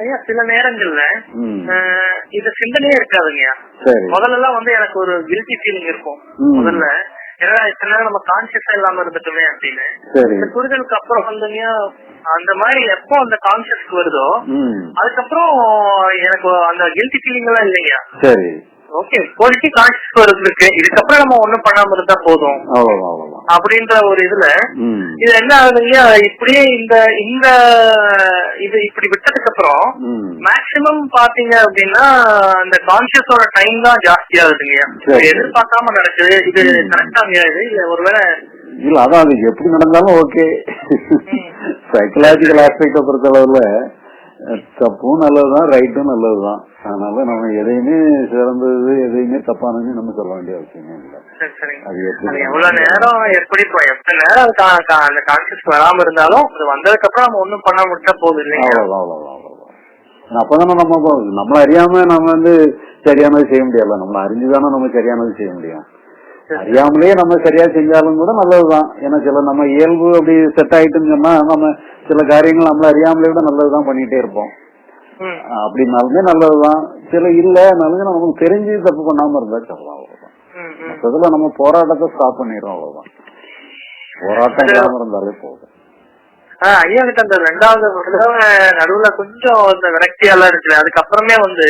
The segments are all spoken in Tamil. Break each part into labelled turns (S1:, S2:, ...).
S1: ஐயா சில நேரங்கள்ல இது சிந்தனையே இருக்காதுங்கய்யா முதல்ல எல்லாம் வந்து எனக்கு ஒரு கில்ட்டி ஃபீலிங் இருக்கும். முதல்ல ஏன்னா இத்தனை நேரம் நம்ம கான்சியஸா இல்லாம இருந்துட்டோமே அப்படின்னு. இந்த புரிதலுக்கு அப்புறம் வந்துங்க அந்த மாதிரி எப்போ அந்த கான்சியஸ் வருதோ அதுக்கப்புறம் எனக்கு அந்த கில்ட்டி ஃபீலிங் எல்லாம் இல்லைங்க. ஓகே குவாலிட்டி கான்சியஸ் வருதுக்கு இதுக்கப்புறம் நம்ம ஒண்ணும் பண்ணாம இருந்தா போதும். அப்படின்ற ஒரு இதுல இது என்ன ஆகுதுங்க? இப்படியே இந்த இந்த இது இப்படி விட்டதுக்கு அப்புறம் மேக்சிமம் பாத்தீங்க அப்படின்னா அந்த கான்சியஸோட டைம் தான் ஜாஸ்தி ஆகுதுங்க. எதிர்பார்க்காம நடக்குது. இது கரெக்டாங்க இது இல்ல ஒருவேளை
S2: இல்ல அதான் அது எப்படி நடந்தாலும் ஓகே சைக்கலாஜிக்கல் ஆஸ்பெக்ட பொறுத்த அளவுல தப்பும் நல்லதுதான் ரைட்டும் நல்லதுதான். அதனால நம்ம எதையுமே சிறந்தது எதையுமே தப்பானது நம்ம சொல்ல வேண்டிய அவசியமே இல்லை? அது
S1: எவ்வளவு நேரம் எப்படி எத்தனை நேரம் அந்த கான்சியஸ் வராம இருந்தாலும் அது வந்ததுக்கு அப்புறம் நம்ம ஒண்ணும் பண்ண விட்டா போகுது இல்லைங்க
S2: அவ்வளவுதான் அவ்வளவுதான் அவ்வளவுதான். அப்பதானே நம்ம நம்மள அறியாம நம்ம வந்து சரியானது செய்ய முடியாது. நம்மள அறிஞ்சுதானே நம்ம சரியானது செய்ய முடியும். அறியாமலே நம்ம சரியா செஞ்சாலும் கூட நல்லதுதான். ஏன்னா சில நம்ம இயல்பு அப்படி செட் ஆயிட்டுன்னு சொன்னா நம்ம சில காரியங்கள் நம்மள அறியாமலே விட நல்லதுதான் பண்ணிட்டே இருப்போம். அப்படின்னாலுமே நல்லதுதான். சில இல்லனாலும் நமக்கு தெரிஞ்சு தப்பு பண்ணாம இருந்தா சொல்லலாம் அவ்வளவுதான். மொத்தத்துல நம்ம போராட்டத்தை ஸ்டாப் பண்ணிடுறோம் அவ்வளவுதான். போராட்டம் இல்லாம இருந்தாலே போதும்.
S1: ஐயா கிட்ட அந்த ரெண்டாவது நடுவுல கொஞ்சம் இந்த விரக்தியெல்லாம் இருக்குது அதுக்கப்புறமே வந்து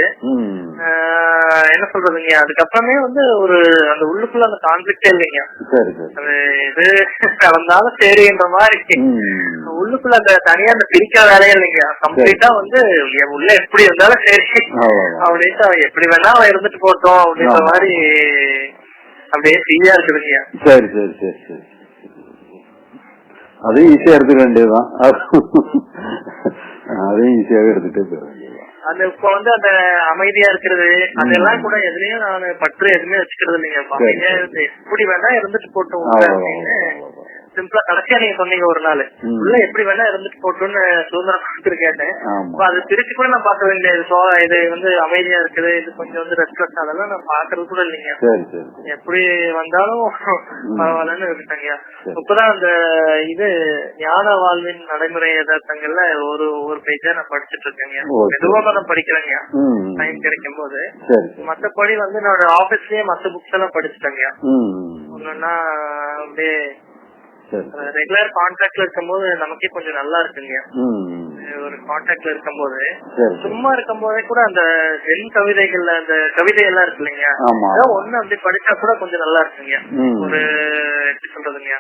S1: என்ன சொல்றதுங்க? அதுக்கப்புறமே வந்து ஒரு அந்த உள்ளுக்குள்ள அந்த கான்ஃபிளிக்டே இல்லைங்க.
S2: சரி சரி.
S1: அது இது நடந்தாலும் சரின்ற மாதிரி. உள்ளுக்குள்ள அந்த தனியா அந்த பிரிக்கிற வேலையே இல்லைங்க. கம்ப்ளீட்டா வந்து உள்ள எப்படி இருந்தாலும் சரி. அப்படின்ட்டு அவன் எப்படி வேணா அவன் இருந்துட்டு போட்டோம் அப்படின்ற. மாதிரி அப்படியே ஃப்ரீயா இருக்குதுங்க.
S2: சரி சரி சரி சரி. அதையும் ஈஸியா எடுத்துக்க வேண்டியதுதான். அதையும் ஈஸியாவே எடுத்துட்டே போயிட
S1: அது இப்ப வந்து அந்த அமைதியா இருக்கிறது அதெல்லாம் கூட எதுலயும் நான் பற்று எதுவுமே வச்சுக்கிறது இல்லைங்க
S2: சரி,
S1: அமைதியா எப்படி வேணா இருந்துட்டு போட்டோம்
S2: அவ்வளவுதான்,
S1: அப்படின்னு. சிம்பிளா கடைசியா நீங்க சொன்னீங்க ஒரு நாள். உள்ள எப்படி வேணா இருந்துட்டு போட்டோம்னு சுதந்திரம் கொடுத்துட்டு கேட்டேன். அது பிரிச்சு கூட நான் பார்க்க வேண்டியது. சோ இது வந்து அமைதியா இருக்குது. இது கொஞ்சம் வந்து ரெஸ்ட்லெஸ் அதெல்லாம் நான் பாக்குறது கூட இல்லைங்க. எப்படி வந்தாலும் பரவாயில்லன்னு
S2: சரி.
S1: இப்பதான் அந்த இது ஞான வாழ்வின் நடைமுறை யதார்த்தங்கள்ல ஒரு ஒரு பேஜா நான் படிச்சுட்டு இருக்கேங்க.
S2: ஓகே.
S1: மெதுவாக நான் படிக்கிறேங்க. டைம் கிடைக்கும் போது மத்தபடி வந்து என்னோட ஆபீஸ்லயே மத்த புக்ஸ் எல்லாம் படிச்சுட்டேங்க. ஒண்ணுன்னா அப்படியே ரெகுலர் கான்டாக்ட்ல இருக்கும்போது நமக்கே கொஞ்சம் நல்லா இருக்குங்க. ஒரு கான்டாக்ட்ல இருக்கும்போது. சும்மா இருக்கும் போதே கூட அந்த வெண் கவிதைகள்ல அந்த கவிதை எல்லாம் இருக்கு இல்லைங்க. ஏதோ ஒண்ணு அப்படி படிச்சா கூட கொஞ்சம் நல்லா இருக்குங்க. ஒரு எப்படி சொல்றதுங்க?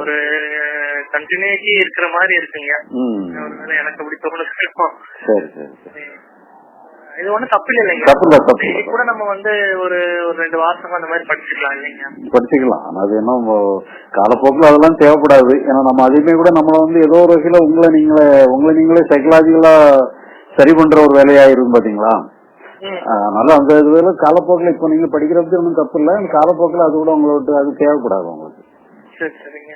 S1: ஒரு கண்டினியூட்டி இருக்கிற மாதிரி இருக்குங்க. ஒருவேளை எனக்கு அப்படி தோணுது இருக்கும்.
S2: சரி சரி சரி
S1: இது ஒண்ணும் தப்பு இல்லைங்க.
S2: தப்பு இல்ல, தப்பு.
S1: இது கூட நம்ம வந்து ஒரு ஒரு ரெண்டு வாசகம் அந்த மாதிரி படிச்சுக்கலாம் இல்லைங்க.
S2: படிச்சுக்கலாம். ஆனா அது என்ன காலப்போக்கில் அதெல்லாம் தேவைப்படாது. ஏன்னா நம்ம அதையுமே கூட நம்மள வந்து ஏதோ ஒரு வகையில உங்களை நீங்களே உங்களை நீங்களே சைக்கலாஜிக்கலா சரி பண்ற ஒரு வேலையாயிரும் பாத்தீங்களா?
S1: ம்.
S2: அதனால அந்த இதுல காலப்போக்கில் இப்போ நீங்க படிக்கிறது ஒன்றும் தப்பு இல்லை காலப்போக்கில் அது கூட உங்களை விட்டு அது தேவைப்படாது உங்களுக்கு.
S1: சரி சரிங்க.